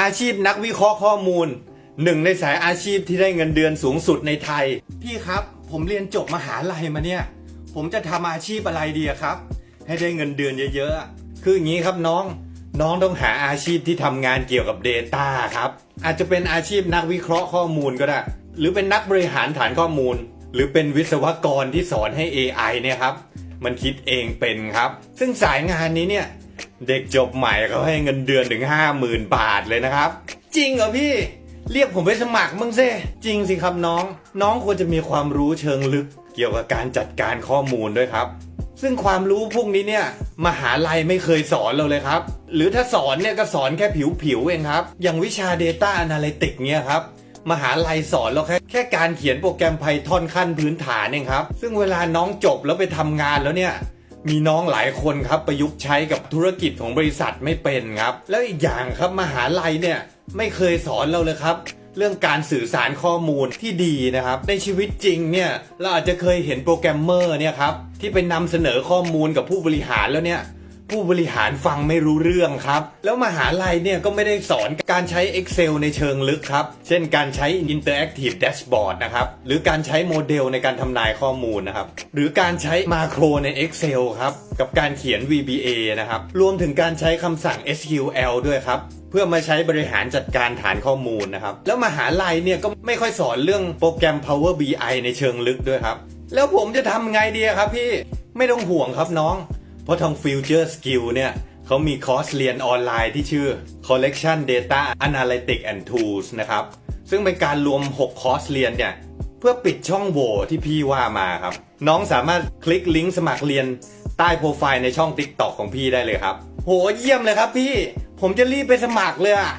อาชีพนักวิเคราะห์ข้อมูลหนึ่งในสายอาชีพที่ได้เงินเดือนสูงสุดในไทย พี่ครับ ผมเรียนจบมหาลัยมาเนี่ย ผมจะทำอาชีพอะไรดีครับ ให้ได้เงินเดือนเยอะๆ คืออย่างนี้ครับน้องน้องต้องหาอาชีพที่ทำงานเกี่ยวกับ Data ครับ อาจจะเป็นอาชีพนักวิเคราะห์ข้อมูลก็ได้ หรือเป็นนักบริหารฐานข้อมูล หรือเป็นวิศวกรที่สอนให้ AI เนี่ยครับมันคิดเองเป็นครับ ซึ่งสายงานนี้เนี่ย เด็กจบใหม่เขาให้เงินเดือนถึง50,000บาทเลยนะครับ จริงเหรอพี่ เรียกผมไปสมัครมึงเซจริงสิครับน้อง น้องควรจะมีความรู้เชิงลึก เกี่ยวกับการจัดการข้อมูลด้วยครับ ซึ่งความรู้พวกนี้เนี่ยมหาลัยไม่เคยสอนเราเลยครับ หรือถ้าสอนเนี่ยก็สอนแค่ผิวๆเองครับ อย่างวิชา Data Analytics เนี่ยครับมหาลัยสอนเราแค่แค่การเขียนโปรแกรม Python ขั้นพื้นฐานเองครับ ซึ่งเวลาน้องจบแล้วไปทำงานแล้วเนี่ย มีน้องหลายคนครับประยุกต์ใช้กับธุรกิจของบริษัทไม่เป็นครับ แล้วอีกอย่างครับมหาลัยเนี่ยไม่เคยสอนเราเลยครับเรื่องการสื่อสารข้อมูลที่ดีนะครับ ในชีวิตจริงเนี่ยเราอาจจะเคยเห็นโปรแกรมเมอร์เนี่ยครับที่ไปนำเสนอข้อมูลกับผู้บริหารแล้วเนี่ย ผู้บริหารฟังไม่รู้เรื่องครับ แล้วมหาลัยเนี่ยก็ไม่ได้สอนการใช้ Excel ในเชิงลึกครับ เช่นการใช้ Interactive Dashboard นะครับ หรือการใช้โมเดลในการทำนายข้อมูลนะครับ หรือการใช้มาโครใน Excel ครับ กับการเขียน VBA นะครับ รวมถึงการใช้คำสั่ง SQL ด้วยครับเพื่อมาใช้บริหารจัดการฐานข้อมูลนะครับ แล้วมหาลัยเนี่ยก็ไม่ค่อยสอนเรื่องโปรแกรม Power BI ในเชิงลึกด้วยครับ แล้วผมจะทำไงดีครับพี่ไม่ต้องห่วงครับน้อง เพราะทาง Future Skill เนี่ยเขามีคอร์สเรียนออนไลน์ที่ชื่อ Collection Data Analytics and Tools นะครับ ซึ่งเป็นการรวม 6 คอร์สเรียนเนี่ยเพื่อปิดช่องโหว่ที่พี่ว่ามาครับ น้องสามารถคลิกลิงก์สมัครเรียนใต้โปรไฟล์ในช่อง TikTok ของพี่ได้เลยครับ โหเยี่ยมเลยครับพี่ ผมจะรีบไปสมัครเลยอะ